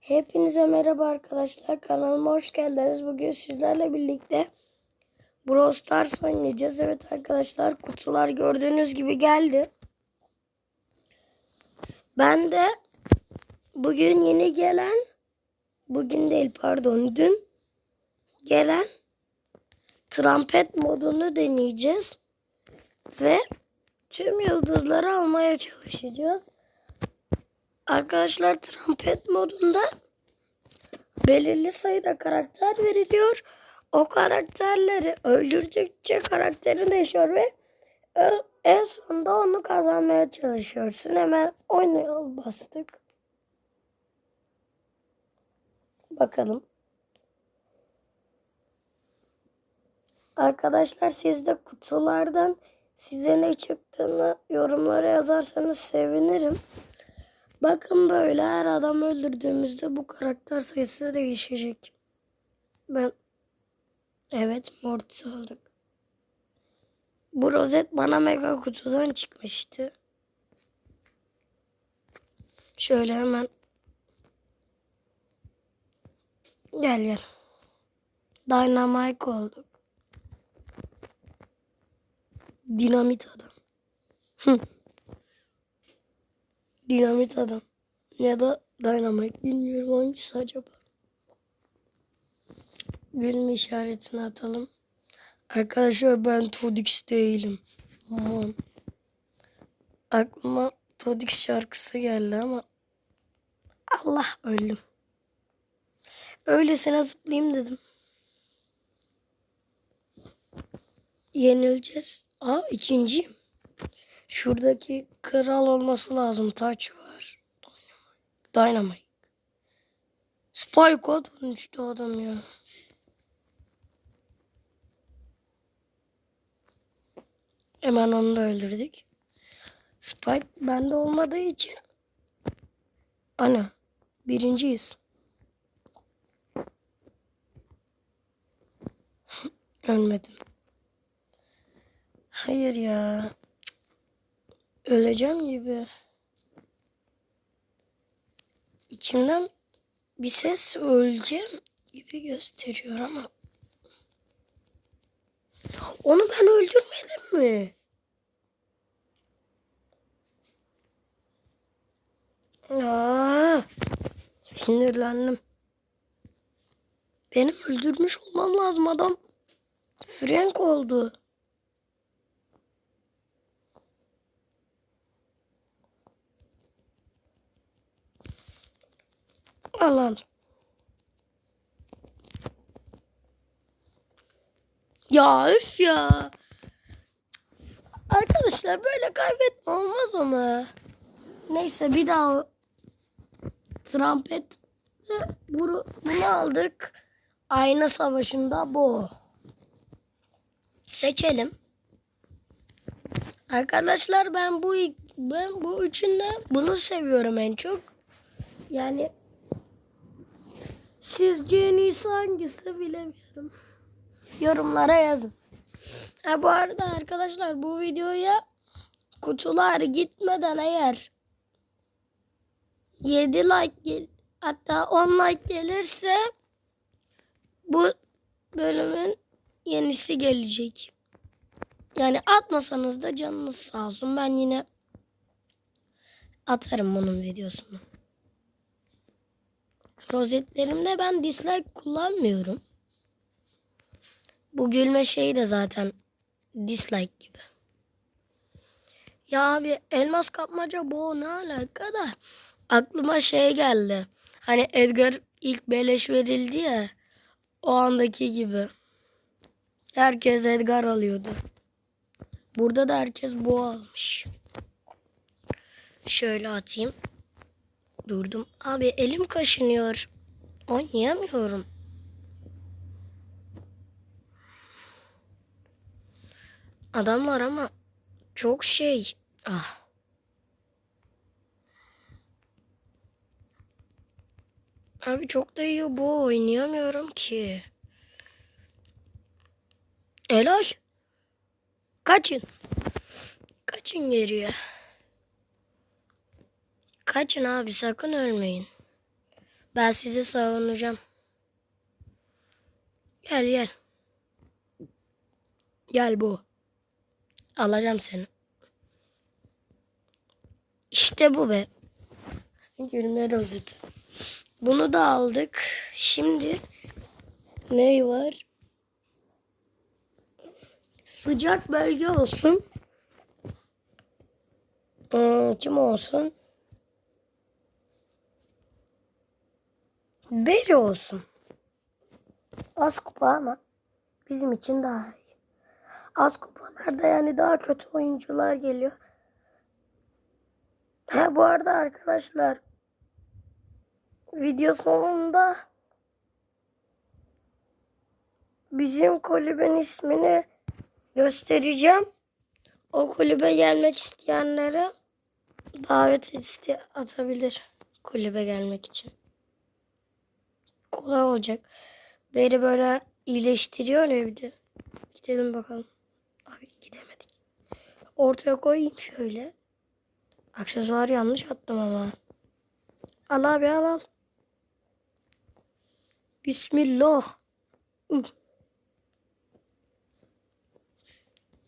Hepinize merhaba arkadaşlar. Kanalıma hoş geldiniz. Bugün sizlerle birlikte Brawl Stars oynayacağız. Evet arkadaşlar kutular gördüğünüz gibi geldi. Ben de bugün yeni gelen bugün değil pardon dün gelen trompet modunu deneyeceğiz. Ve tüm yıldızları almaya çalışacağız. Arkadaşlar trompet modunda belirli sayıda karakter veriliyor. O karakterleri öldürdükçe karakterin değişiyor ve en sonunda onu kazanmaya çalışıyorsun. Hemen oynayalım bastık. Bakalım. Arkadaşlar siz de kutulardan size ne çıktığını yorumlara yazarsanız sevinirim. Bakın böyle her adam öldürdüğümüzde bu karakter sayısı değişecek. Ben evet Mortis aldık. Bu rozet bana mega kutudan çıkmıştı. Şöyle hemen gel gel. Dynamite olduk. Dinamit adam. Hı. Dinamit adam. Ya da Dynamite bilmiyorum hangisi acaba. Gülme işaretini atalım. Arkadaşlar ben Todix değilim. Aman. Aklıma Todix şarkısı geldi ama Allah öldüm. Öylesine zıplayayım dedim. Yenileceğiz. Aa ikinciyim. Şuradaki kral olması lazım. Taç var. Dynamite. Dynamite. Spike dönüştü adam ya. Hemen onu da öldürdük. Spike bende olmadığı için. Ana. Birinciyiz. Ölmedim. Hayır ya. Öleceğim gibi. İçimden bir ses öleceğim gibi gösteriyor ama. Onu ben öldürmedim mi? Aa, sinirlendim. Benim öldürmüş olmam lazım adam. Frank oldu. Al al. Ya üf ya. Arkadaşlar böyle kaybetme olmaz ama. Neyse bir daha trompet bunu, bunu aldık. Ayna savaşında bu. Seçelim. Arkadaşlar ben bu ben bu üçünden bunu seviyorum en çok. Yani Sizce en iyisi hangisi bilemiyorum. Yorumlara yazın. Ha bu arada arkadaşlar bu videoya kutular gitmeden eğer 7 like gel hatta 10 like gelirse bu bölümün yenisi gelecek. Yani atmasanız da canınız sağ olsun. Ben yine atarım bunun videosunu. Rozetlerimde ben dislike kullanmıyorum. Bu gülme şeyi de zaten dislike gibi. Ya abi elmas kapmaca bu ne alaka da aklıma şey geldi. Hani Edgar ilk beleş verildi ya o andaki gibi. Herkes Edgar alıyordu. Burada da herkes bu almış. Şöyle atayım. Durdum. Abi elim kaşınıyor. Oynayamıyorum. Adam var ama çok şey. Ah. Abi çok da iyi bu. Oynayamıyorum ki. Helal. Kaçın. Kaçın geriye. Kaçın abi sakın ölmeyin. Ben sizi savunacağım. Gel gel. Gel bu. Alacağım seni. İşte bu be. Gülme rozeti. Bunu da aldık. Şimdi ne var? Sıcak bölge olsun. Hmm, kim olsun? Beri olsun. Az kupa ama bizim için daha iyi. Az kupalarda yani daha kötü oyuncular geliyor. Ha bu arada arkadaşlar video sonunda bizim kulübün ismini göstereceğim. O kulübe gelmek isteyenlere davet atabilir kulübe gelmek için. Kolay olacak. Beri böyle iyileştiriyor ya bir de. Gidelim bakalım. Abi gidemedik. Ortaya koyayım şöyle. Aksesuar yanlış attım ama. Al abi al al. Bismillah.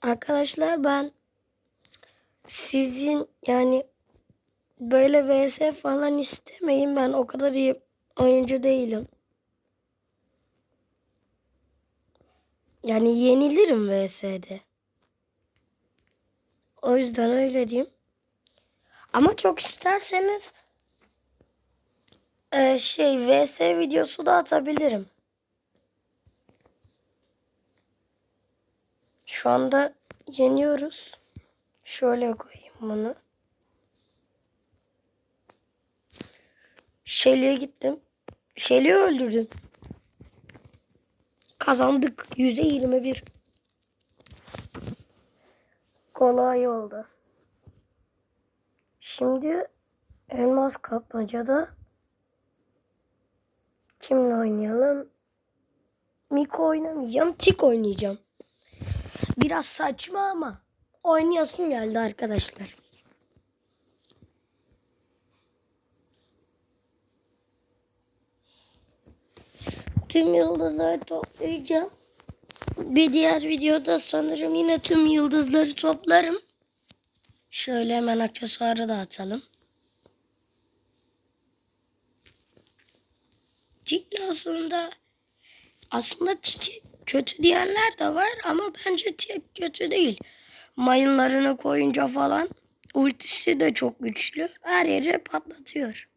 Arkadaşlar ben sizin yani böyle vs falan istemeyin. Ben o kadar iyi oyuncu değilim. Yani yenilirim vs'de. O yüzden öyle diyeyim. Ama çok isterseniz e, şey vs videosu da atabilirim. Şu anda yeniyoruz. Şöyle koyayım bunu. Şeli'ye gittim. Şeli'yi öldürdüm. Kazandık. Yüzde yirmi bir. Kolay oldu. Şimdi elmas kapmacada kimle oynayalım? Miko oynamayacağım. Tik oynayacağım. Biraz saçma ama oynayasım geldi arkadaşlar. Tüm yıldızları toplayacağım. Bir diğer videoda sanırım yine tüm yıldızları toplarım. Şöyle hemen aksesuarı da atalım. Tikli aslında aslında tiki kötü diyenler de var ama bence tik kötü değil. Mayınlarını koyunca falan ultisi de çok güçlü. Her yeri patlatıyor.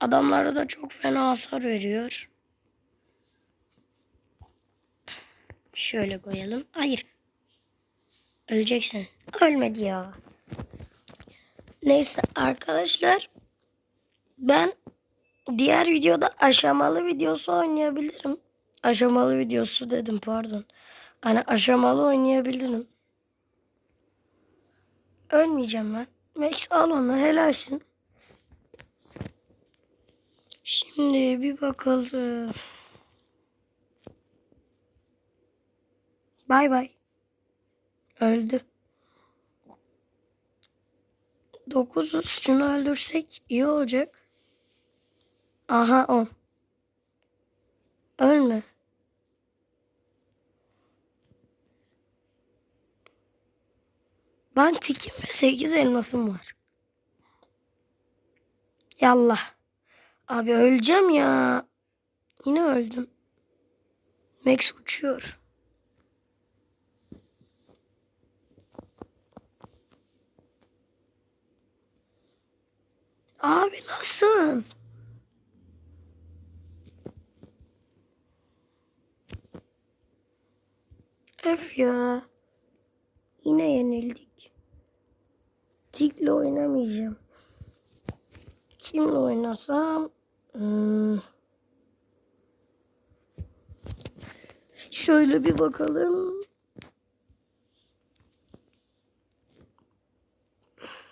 Adamlara da çok fena hasar veriyor. Şöyle koyalım. Hayır. Öleceksin. Ölmedi ya. Neyse arkadaşlar. Ben diğer videoda aşamalı videosu oynayabilirim. Aşamalı videosu dedim pardon. Hani aşamalı oynayabilirim. Ölmeyeceğim ben. Max al onu helalsin. Şimdi bir bakalım. Bay bay. Öldü. Dokuzuz. Şunu öldürsek iyi olacak. Aha on. Ölme. Ben tikim ve sekiz elmasım var. Yallah. Abi öleceğim ya. Yine öldüm. Max uçuyor. Abi nasıl? Öf ya. Yine yenildik. Tik'le oynamayacağım. Kimle oynasam? Hmm. Şöyle bir bakalım.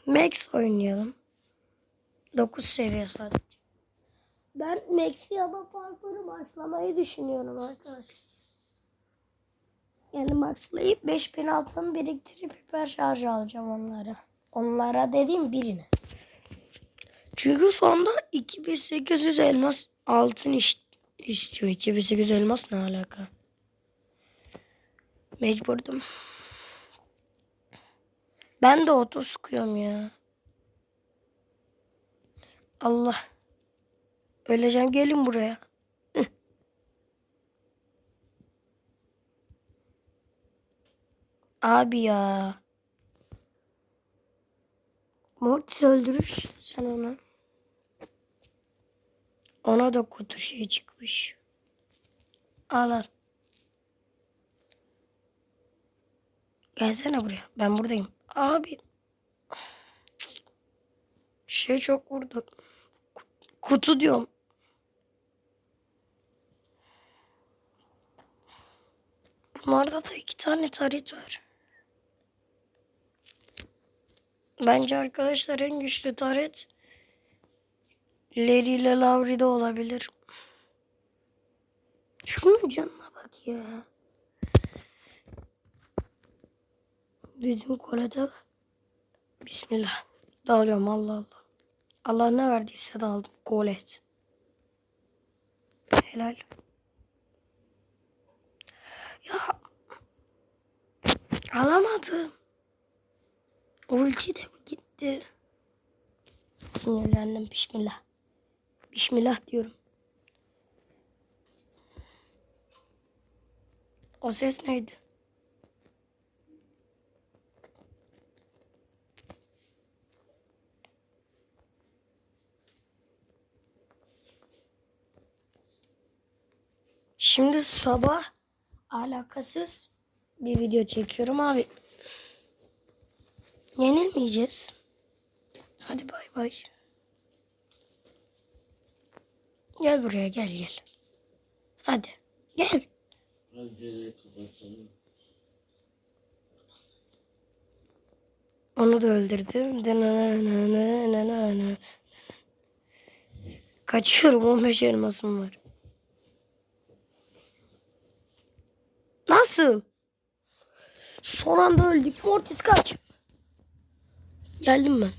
Max oynayalım. 9 seviye sadece. Ben Max'i ya da parkuru maxlamayı düşünüyorum arkadaşlar. Yani maxlayıp 5000 altın biriktirip hiper şarj alacağım onlara. Onlara dediğim birine. Çünkü sonda 2800 elmas altın iş- istiyor. 2800 elmas ne alaka? Mecburdum. Ben de oto sıkıyorum ya. Allah. Öleceğim gelin buraya. Abi ya. Mortis öldürürsün sen onu. Ona da kutu şey çıkmış. Al. Gelsene buraya. Ben buradayım. Abi. Şey çok vurdu. Kutu diyorum. Bunlarda da iki tane tarit var. Bence arkadaşlar en güçlü taret Larry ile Lauri'de olabilir. Şunun canına bak ya. Bizim kolede var. Bismillah. Dağılıyorum Allah Allah. Allah ne verdiyse de aldım. Kolet. Helal. Ya. Alamadım. Ulti de gitti. Sinirlendim. Bismillah. Bismillah diyorum. O ses neydi? Şimdi sabah alakasız bir video çekiyorum abi. Yenilmeyeceğiz. Hadi bay bay. Gel buraya gel gel. Hadi gel. Onu da öldürdüm. Kaçıyorum 15 elmasım var. Nasıl? Son anda öldük. Mortis kaç. Geldim ben.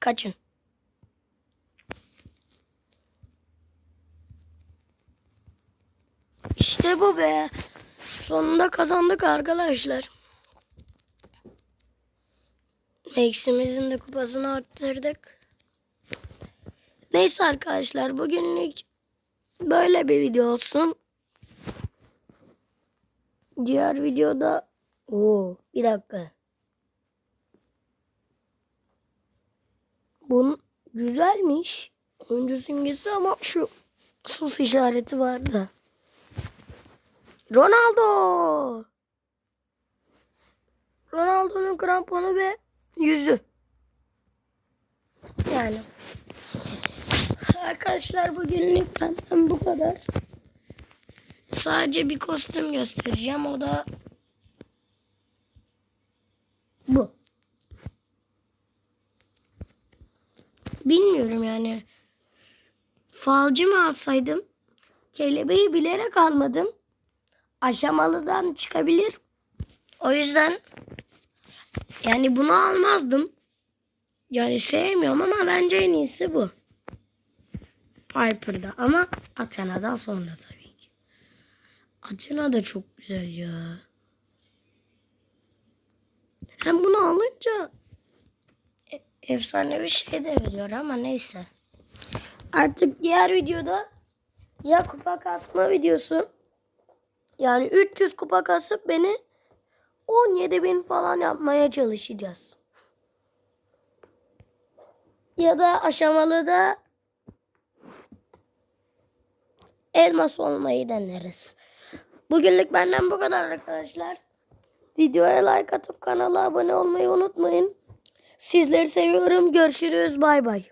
Kaçın. İşte bu be. Sonunda kazandık arkadaşlar. Max'imizin de kupasını arttırdık. Neyse arkadaşlar bugünlük böyle bir video olsun. Diğer videoda Oo, bir dakika. Bunun güzelmiş. Oyuncu simgesi ama şu sus işareti vardı. Ronaldo. Ronaldo'nun kramponu ve yüzü. Yani. Arkadaşlar bugünlük benden bu kadar. Sadece bir kostüm göstereceğim. O da bu. Bilmiyorum yani. Falcı mı alsaydım? Kelebeği bilerek almadım. Aşamalıdan çıkabilir. O yüzden yani bunu almazdım. Yani sevmiyorum ama bence en iyisi bu. Piper'da ama Athena'dan sonra tabii ki. Athena da çok güzel ya. Hem bunu alınca e- efsane bir şey de veriyor ama neyse. Artık diğer videoda ya kupa kasma videosu yani 300 kupa kasıp beni 17 bin falan yapmaya çalışacağız. Ya da aşamalı da elmas olmayı deneriz. Bugünlük benden bu kadar arkadaşlar. Videoya like atıp kanala abone olmayı unutmayın. Sizleri seviyorum. Görüşürüz. Bay bay.